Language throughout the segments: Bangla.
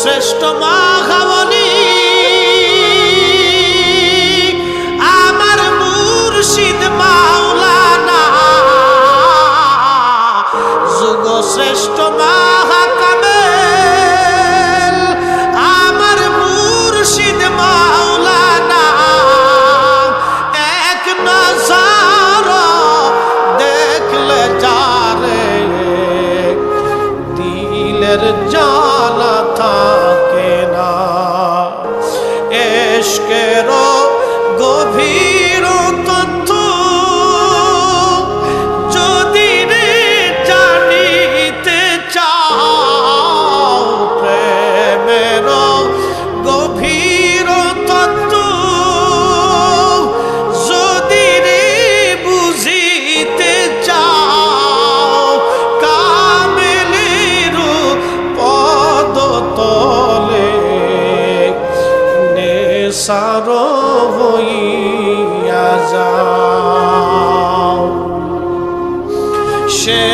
শ্রেষ্ঠ মাঘাবলী আমার মুর্শিদ মাওলানা। যুগ শ্রেষ্ঠ মাহাকামেল। আমার এশকের গভীর নেশার হইয়া যাও সে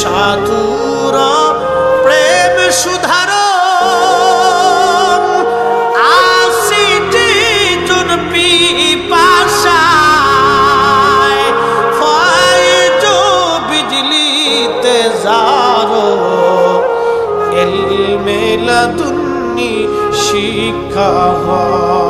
সাধুর প্রেম সুধার। শিক্ষা হয়।